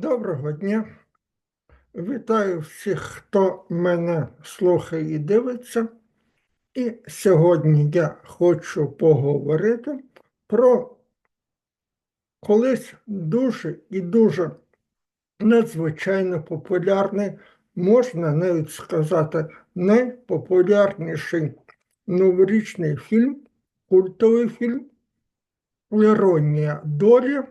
Доброго дня. Вітаю всіх, хто мене слухає і дивиться. І сьогодні я хочу поговорити про колись дуже і дуже надзвичайно популярний, можна навіть сказати, найпопулярніший новорічний фільм, культовий фільм Іронія долі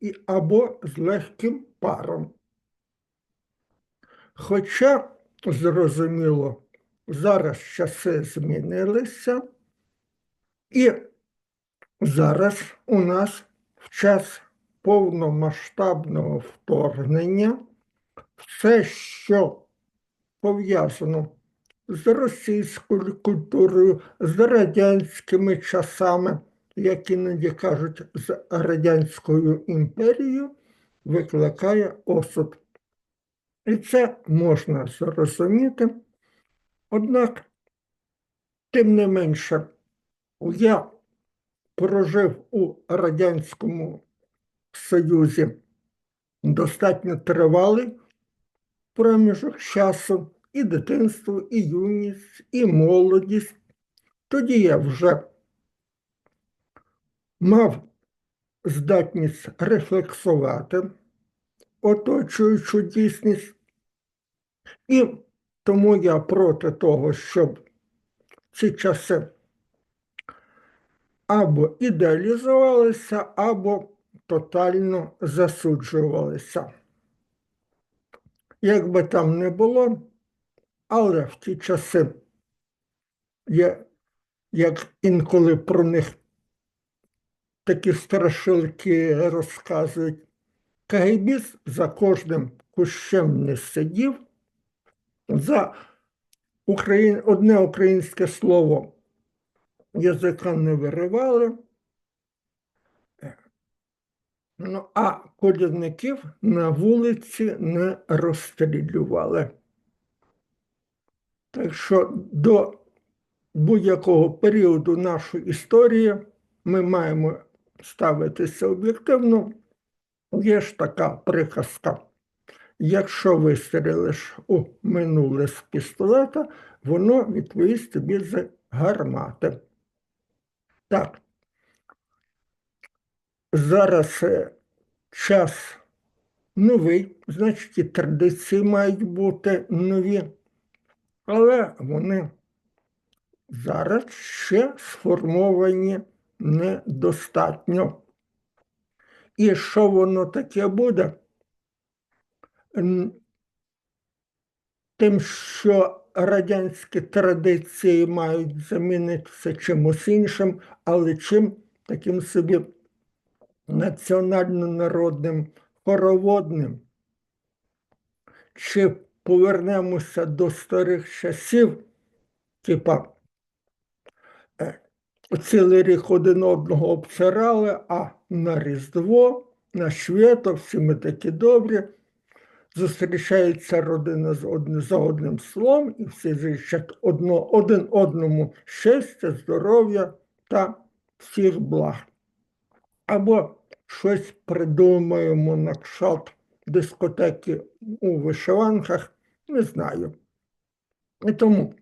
і або з легким паром. Хоча, зрозуміло, зараз часи змінилися, і зараз у нас в час повномасштабного вторгнення все, що пов'язано з російською культурою, з радянськими часами, як іноді кажуть, з Радянською імперією, викликає осуд. І це можна зрозуміти. Однак, тим не менше, я прожив у Радянському Союзі достатньо тривалий проміжок часу і дитинство, і юність, і молодість. Тоді я вже мав здатність рефлексувати оточуючу дійсність, і тому я проти того, щоб ці часи або ідеалізувалися, або тотально засуджувалися. Як би там не було, але в ті часи, я, як інколи про них такі страшилки розказують, Кагайбіс за кожним кущем не сидів, за Україн... одне українське слово язика не виривали, ну, а колідників на вулиці не розстрілювали. Так що до будь-якого періоду нашої історії ми маємо ставитися об'єктивно. Є ж така приказка. Якщо вистрілиш у минуле з пістолета, воно відповість тобі з гармати. Так. Зараз е, час новий, значить, і традиції мають бути нові, але вони зараз ще сформовані недостатньо. І що воно таке буде? Тим, що радянські традиції мають замінитися чимось іншим, але чим таким собі національно-народним хороводним. Чи повернемося до старих часів, типа цілий рік один одного обцирали, а на Різдво, на свято, всі ми такі добрі. Зустрічається родина з одним, за одним словом, і всі зичать одно, один одному щастя, здоров'я та всіх благ. Або щось придумаємо на кшалт дискотеки у вишиванках, не знаю. І тому,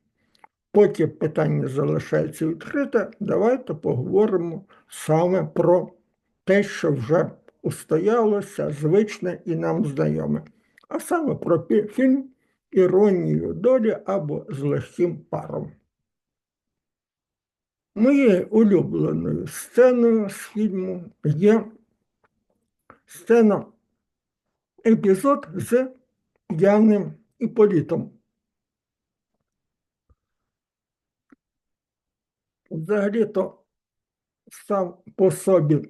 поки питання залишається відкрите, давайте поговоримо саме про те, що вже устоялося, звичне і нам знайоме. А саме про фільм Іронію долі або з легким паром. Моєю улюбленою сценою з фільму є сцена епізод з Яним Іполітом. Взагалі-то сам по собі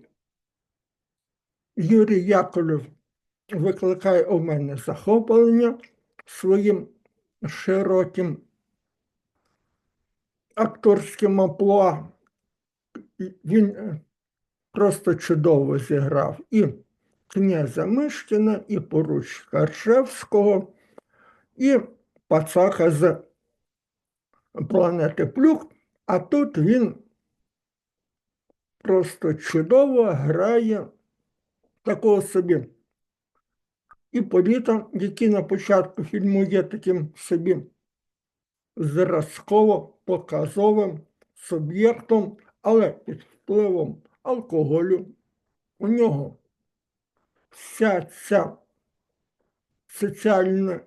Юрій Яковлев викликає у мене захоплення своїм широким акторським амплуа. Він е, просто чудово зіграв і князя Мишкіна, і поручика Ржевського, і пацака з планети Плюх, а тут він просто чудово грає такого собі. І Іполіта, який на початку фільму є таким собі зразково показовим суб'єктом, але під впливом алкоголю. У нього вся ця соціальна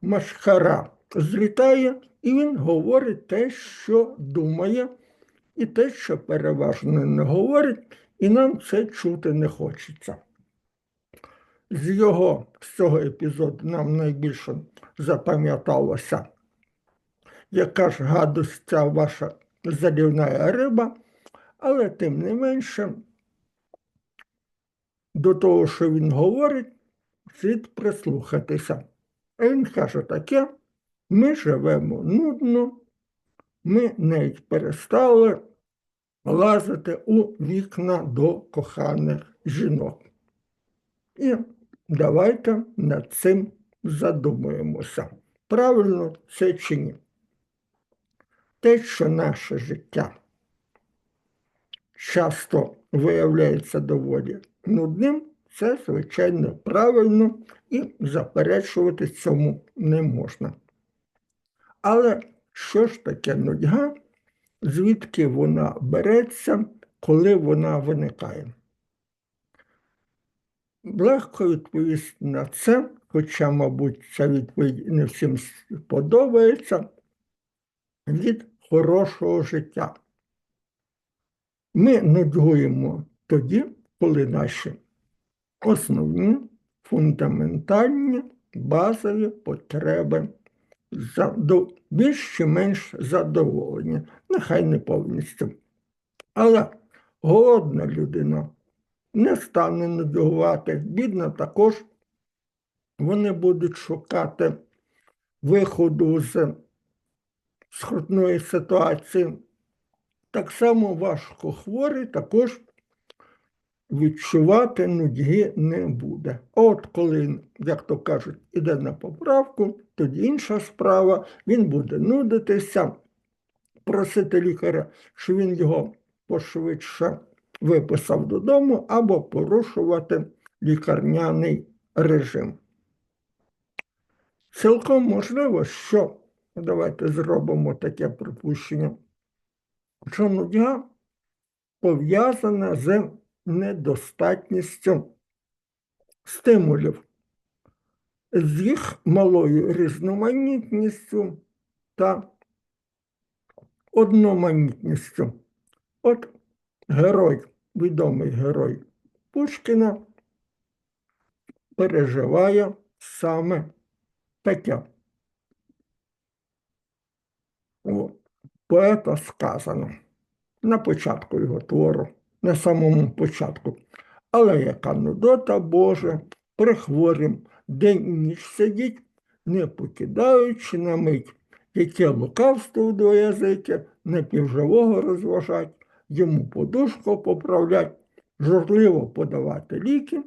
машкара злітає, і він говорить те, що думає, і те, що переважно не говорить, і нам це чути не хочеться. З його з цього епізоду нам найбільше запам'яталося, яка ж гадость ця ваша залівна риба, але тим не менше, до того, що він говорить, слід прислухатися. А він каже таке, ми живемо нудно, ми навіть перестали лазити у вікна до коханих жінок. І давайте над цим задумаємося. Правильно це чи ні? Те, що наше життя часто виявляється доволі нудним, це, звичайно, правильно і заперечувати цьому не можна. Але що ж таке нудьга, звідки вона береться, коли вона виникає? Легко відповісти на це, хоча, мабуть, ця відповідь не всім подобається, від хорошого життя. Ми нудьгуємо тоді, коли наші основні фундаментальні базові потреби більш чи менш задоволені, нехай не повністю. Але голодна людина не стане нудьгувати, бідна також вони будуть шукати виходу з скрутної ситуації. Так само важко хворий також відчувати нудьги не буде. От коли, як то кажуть, іде на поправку, тоді інша справа, він буде нудитися, просити лікаря, що він його пошвидше виписав додому, або порушувати лікарняний режим. Цілком можливо, що давайте зробимо таке припущення, що нудьга пов'язана з недостатністю стимулів, з їх малою різноманітністю та одноманітністю. От герой, відомий герой Пушкіна переживає саме таке. У поета сказано на початку його твору на самому початку. Але яка нудота Божа, прихворім день і ніч сидіть, не покидаючи на мить, яке лукавство до язики, напівживого розважать, йому подушку поправлять, журливо подавати ліки,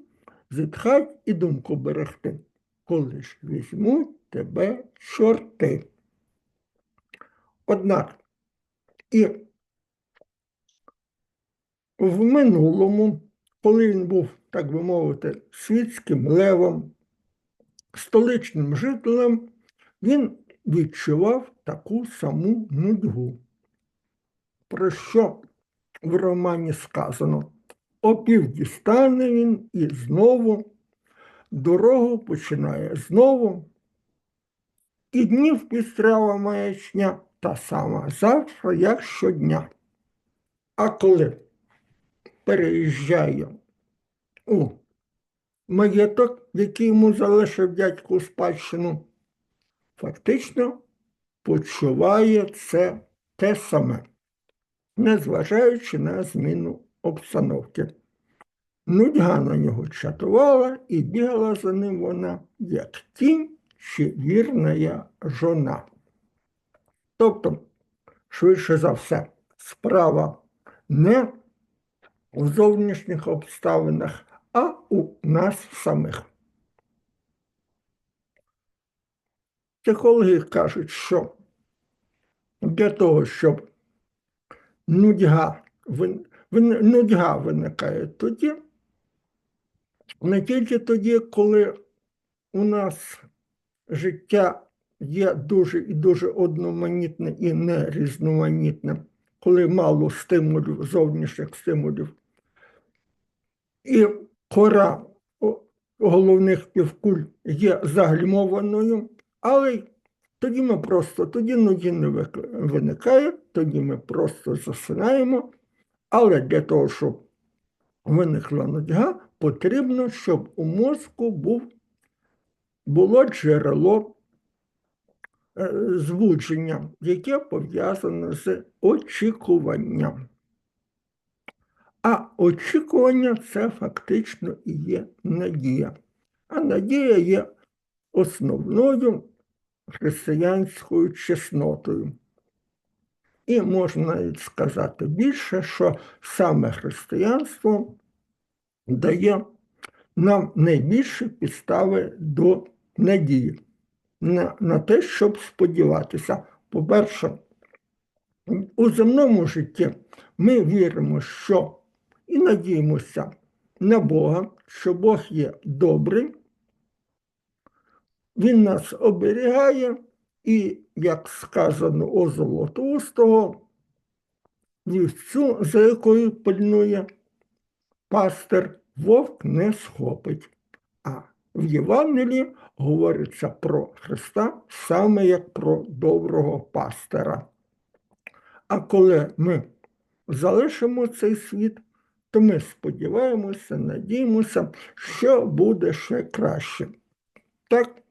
зітхать і думку берегти. Коли ж візьмуть тебе чорти. Однак і в минулому, коли він був, так би мовити, світським левом, столичним жителем, він відчував таку саму нудьгу. Про що в романі сказано? Опівді стане він і знову дорогу починає знову. І днів пістрява маячня та сама завтра, як щодня. А коли переїжджає у маєток, який йому залишив дядьку спадщину, фактично почуває це те саме, незважаючи на зміну обстановки. Нудьга на нього чатувала і бігала за ним вона, як тінь чи вірна жона. Тобто, швидше за все, справа не у зовнішніх обставинах, а у нас самих. Психологи кажуть, що для того, щоб нудьга, нудьга виникає тоді, не тільки тоді, коли у нас життя є дуже і дуже одноманітне і нерізноманітне, коли мало стимулів, зовнішніх стимулів. І кора головних півкуль є загальмованою, але тоді ми просто, тоді ноги не виникає, тоді ми просто засинаємо. Але для того, щоб виникла нудьга, потрібно, щоб у мозку був, було джерело е, збудження, яке пов'язане з очікуванням. А очікування це фактично і є надія. А надія є основною християнською чеснотою. І можна навіть сказати більше, що саме християнство дає нам найбільші підстави до надії на, на те, щоб сподіватися. По-перше, у земному житті ми віримо, що і надіємося на Бога, що Бог є добрий, Він нас оберігає, і, як сказано у Золотоустого, вівцю, за якою пильнує пастир, вовк не схопить. А в Євангелії говориться про Христа саме як про доброго пастира. А коли ми залишимо цей світ, то ми сподіваємося, надіємося, що буде ще краще. Так,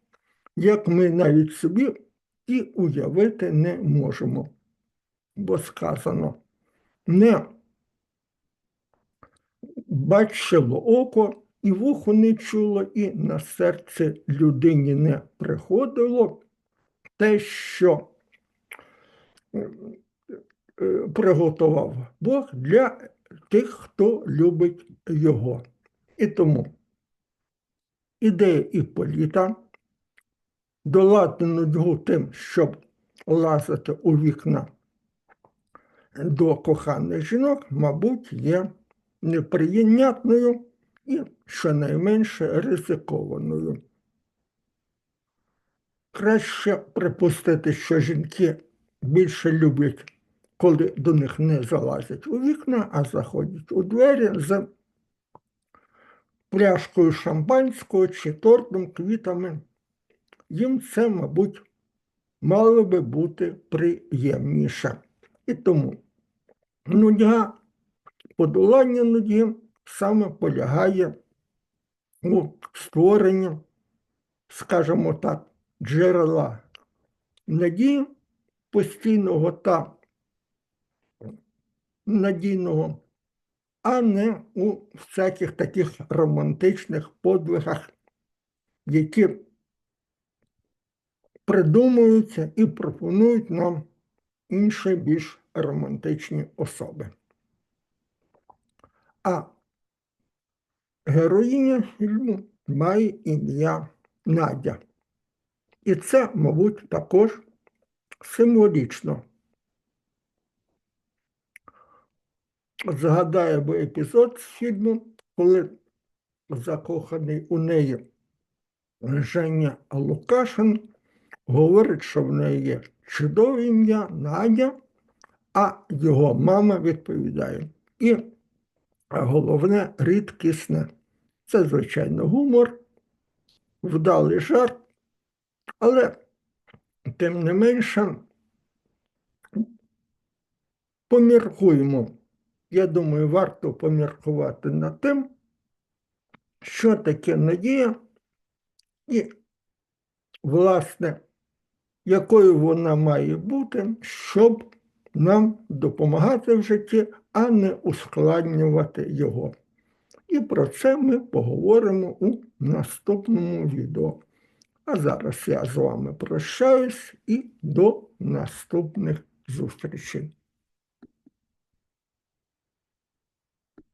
як ми навіть собі і уявити не можемо. Бо сказано, не бачило око, і вухо не чуло, і на серце людині не приходило те, що е, е, приготував Бог для тих, хто любить його. І тому ідея Іполіта долати нудьгу тим, щоб лазити у вікна до коханих жінок, мабуть, є неприйнятною і щонайменше ризикованою. Краще припустити, що жінки більше люблять, коли до них не залазять у вікна, а заходять у двері з пляшкою шампанського чи тортом, квітами. Їм це, мабуть, мало би бути приємніше. І тому нудьга, подолання нудьги саме полягає у створенні, скажімо так, джерела надії постійного та надійного, а не у всяких таких романтичних подвигах, які придумуються і пропонують нам інші більш романтичні особи. А героїня фільму має ім'я Надя. І це, мабуть, також символічно. Згадаємо епізод з фільму, коли закоханий у неї Женя Лукашин говорить, що в неї є чудове ім'я Надя, а його мама відповідає. І головне рідкісне. Це, звичайно, гумор, вдалий жарт, але тим не менше поміркуємо. Я думаю, варто поміркувати над тим, що таке надія і, власне, якою вона має бути, щоб нам допомагати в житті, а не ускладнювати його. І про це ми поговоримо у наступному відео. А зараз я з вами прощаюсь і до наступних зустрічей.